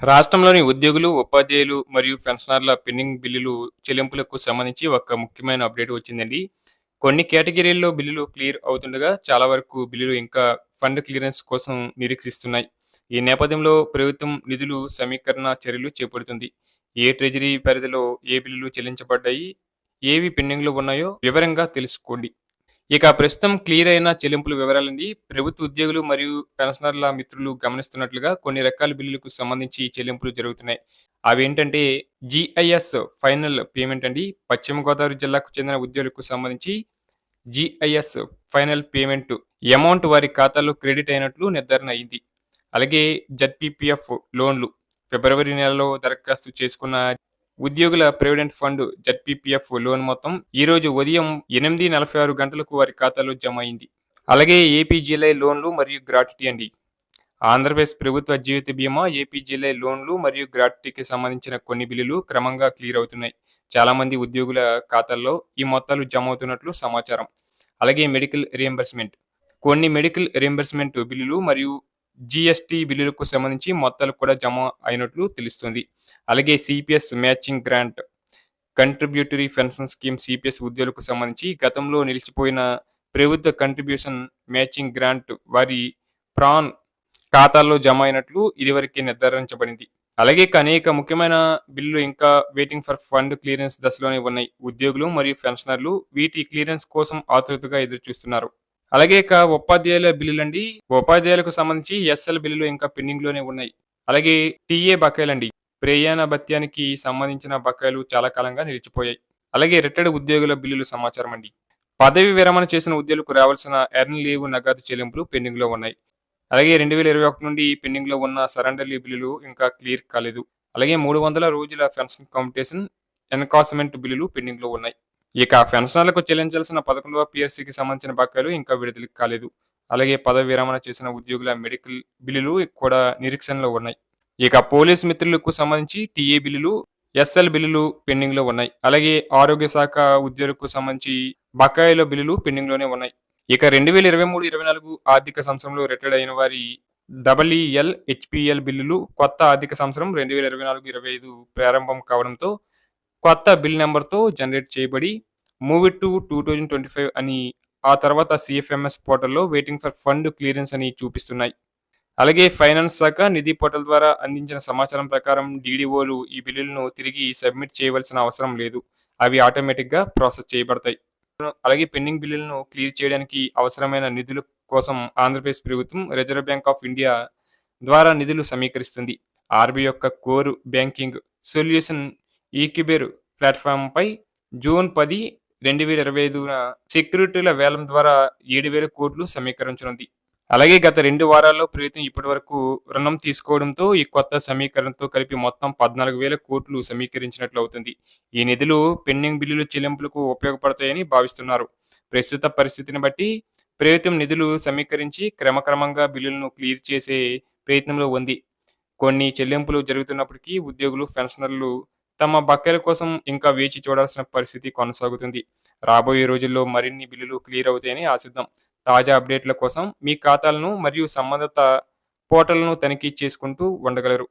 రాష్ట్రంలోని ఉద్యోగులు, ఉపాధ్యాయులు మరియు పెన్షనర్ల పెండింగ్ బిల్లులు చెల్లింపులకు సంబంధించి ఒక ముఖ్యమైన అప్డేట్ వచ్చిందండి. కొన్ని కేటగిరీల్లో బిల్లులు క్లియర్ అవుతుండగా, చాలా వరకు బిల్లులు ఇంకా ఫండ్ క్లియరెన్స్ కోసం నిరీక్షిస్తున్నాయి. ఈ నేపథ్యంలో ప్రభుత్వం నిధులు సమీకరణ చర్యలు చేపడుతుంది. ఏ ట్రెజరీ పరిధిలో ఏ బిల్లులు చెల్లించబడ్డాయి, ఏవి పెండింగ్‌లో ఉన్నాయో వివరంగా తెలుసుకోండి. ఇక ప్రస్తుతం క్లియర్ అయిన చెల్లింపుల వివరాలండి. ప్రభుత్వ ఉద్యోగులు మరియు పెన్షనర్ల మిత్రులు గమనిస్తున్నట్లుగా కొన్ని రకాల బిల్లులకు సంబంధించి చెల్లింపులు జరుగుతున్నాయి. అవేంటంటే జిఐఎస్ ఫైనల్ పేమెంట్ అండి. పశ్చిమ గోదావరి జిల్లాకు చెందిన ఉద్యోగులకు సంబంధించి జీఐఎస్ ఫైనల్ పేమెంట్ అమౌంట్ వారి ఖాతాలో క్రెడిట్ అయినట్లు నిర్ధారణ అయింది. అలాగే జడ్పీపీఎఫ్ లోన్లు ఫిబ్రవరి నెలలో దరఖాస్తు చేసుకున్న ఉద్యోగుల ప్రావిడెంట్ ఫండ్ జడ్పీపీఎఫ్ లోన్ మొత్తం ఈ రోజు ఉదయం ఎనిమిది నలభై ఆరు గంటలకు వారి ఖాతాలో జమ అయింది. అలాగే ఏపీజీఎల్ఐ లోన్లు మరియు గ్రాట్యుటీ అండి. ఆంధ్రప్రదేశ్ ప్రభుత్వ జీవిత బీమా, ఏపీజీఎల్ఐ లోన్లు మరియు గ్రాట్యుటీకి సంబంధించిన కొన్ని బిల్లులు క్రమంగా క్లియర్ అవుతున్నాయి. చాలామంది ఉద్యోగుల ఖాతాల్లో ఈ మొత్తాలు జమ అవుతున్నట్లు సమాచారం. అలాగే మెడికల్ రియంబర్స్మెంట్ కొన్ని మెడికల్ రియంబర్స్మెంట్ బిల్లులు మరియు జీఎస్టీ బిల్లులకు సంబంధించి మొత్తాలు కూడా జమ అయినట్లు తెలుస్తుంది. అలాగే CPS matching grant contributory pension scheme CPS ఉద్యోగులకు సంబంధించి గతంలో నిలిచిపోయిన ప్రభుత్వ కంట్రిబ్యూషన్ మ్యాచింగ్ గ్రాంట్ వారి ప్రాన్ ఖాతాల్లో జమ అయినట్లు ఇదివరకే నిర్ధారించబడింది. అలాగే అనేక ముఖ్యమైన బిల్లులు ఇంకా వెయిటింగ్ ఫర్ ఫండ్ క్లియరెన్స్ దశలోనే ఉన్నాయి. ఉద్యోగులు మరియు పెన్షనర్లు వీటి క్లియరెన్స్ కోసం ఆతృతగా ఎదురుచూస్తున్నారు. అలాగే ఇక ఉపాధ్యాయుల బిల్లులండి. ఉపాధ్యాయులకు సంబంధించి ఎస్ఎల్ బిల్లులు ఇంకా పెండింగ్‌లోనే ఉన్నాయి. అలాగే టీఏ బకాయిలండి. ప్రయాణ భత్యానికి సంబంధించిన బకాయిలు చాలా కాలంగా నిలిచిపోయాయి. అలాగే రిటైర్డ్ ఉద్యోగుల బిల్లులు సమాచారం అండి. పదవీ విరమణ చేసిన ఉద్యోగులకు రావాల్సిన ఎర్న్ లీవ్ నగదు చెల్లింపులు పెండింగ్‌లో ఉన్నాయి. అలాగే 2021 నుండి పెండింగ్‌లో ఉన్న సరెండర్ లీవ్ బిల్లులు ఇంకా క్లియర్ కాలేదు. అలాగే 300 రోజుల పెన్షన్ కాంపిటీషన్ ఎన్కాస్మెంట్ బిల్లులు పెండింగ్‌లో ఉన్నాయి. ఇక పెన్షనర్లకు చెల్లించాల్సిన పదకొండవ పిఎస్సికి సంబంధించిన బకాయిలు ఇంకా విడుదల కాలేదు. అలాగే పదవీ విరమణ చేసిన ఉద్యోగుల మెడికల్ బిల్లులు కూడా నిరీక్షణలో ఉన్నాయి. ఇక పోలీస్ మిత్రులకు సంబంధించి టీఏ బిల్లులు, ఎస్ఎల్ బిల్లులు పెండింగ్‌లో ఉన్నాయి. అలాగే ఆరోగ్య శాఖ ఉద్యోగులకు సంబంధించి బకాయిల బిల్లులు పెండింగ్‌లోనే ఉన్నాయి. ఇక 2023, 24 ఆర్థిక సంవత్సరంలో రిటైర్డ్ అయిన వారి డబ్ల్యూఎల్ హెచ్పిఎల్ బిల్లులు కొత్త ఆర్థిక సంవత్సరం 2024, 25 ప్రారంభం కావడంతో కొత్త బిల్ నెంబర్తో జనరేట్ చేయబడి మూవ్ ఇట్ టు 2025 అని ఆ తర్వాత సిఎఫ్ఎంఎస్ పోర్టల్‌లో వెయిటింగ్ ఫర్ ఫండ్ క్లియరెన్స్ అని చూపిస్తున్నాయి. అలాగే ఫైనాన్స్ శాఖ నిధి పోర్టల్ ద్వారా అందించిన సమాచారం ప్రకారం డీడీఓలు ఈ బిల్లులను తిరిగి సబ్మిట్ చేయవలసిన అవసరం లేదు. అవి ఆటోమేటిక్‌గా ప్రాసెస్ చేయబడతాయి. అలాగే పెండింగ్ బిల్లులను క్లియర్ చేయడానికి అవసరమైన నిధుల కోసం ఆంధ్రప్రదేశ్ ప్రభుత్వం రిజర్వ్ బ్యాంక్ ఆఫ్ ఇండియా ద్వారా నిధులు సమీకరిస్తుంది. ఆర్బీ యొక్క కోర్ బ్యాంకింగ్ సొల్యూషన్ ఈక్యుబేర్ ప్లాట్‌ఫామ్‌పై జూన్ పది, 2025న సెక్యూరిటీల వేలం ద్వారా ఏడు వేల కోట్లు సమీకరించనుంది. అలాగే గత రెండు వారాల్లో ప్రభుత్వం ఇప్పటివరకు రుణం తీసుకోవడంతో ఈ కొత్త సమీకరణతో కలిపి మొత్తం 14,000 కోట్లు సమీకరించినట్లు అవుతుంది. ఈ నిధులు పెండింగ్ బిల్లుల చెల్లింపులకు ఉపయోగపడతాయని భావిస్తున్నారు. ప్రస్తుత పరిస్థితిని బట్టి ప్రభుత్వం నిధులు సమీకరించి క్రమక్రమంగా బిల్లులను క్లియర్ చేసే ప్రయత్నంలో ఉంది. కొన్ని చెల్లింపులు జరుగుతున్నప్పటికీ ఉద్యోగులు, పెన్షనర్లు తమ బకాయిల కోసం ఇంకా వేచి చూడాల్సిన పరిస్థితి కొనసాగుతుంది. రాబోయే రోజుల్లో మరిన్ని బిల్లులు క్లియర్ అవుతాయని ఆశిద్దాం. తాజా అప్డేట్ల కోసం మీ ఖాతాలను మరియు సంబంధిత పోర్టల్‌ను తనిఖీ చేసుకుంటూ ఉండగలరు.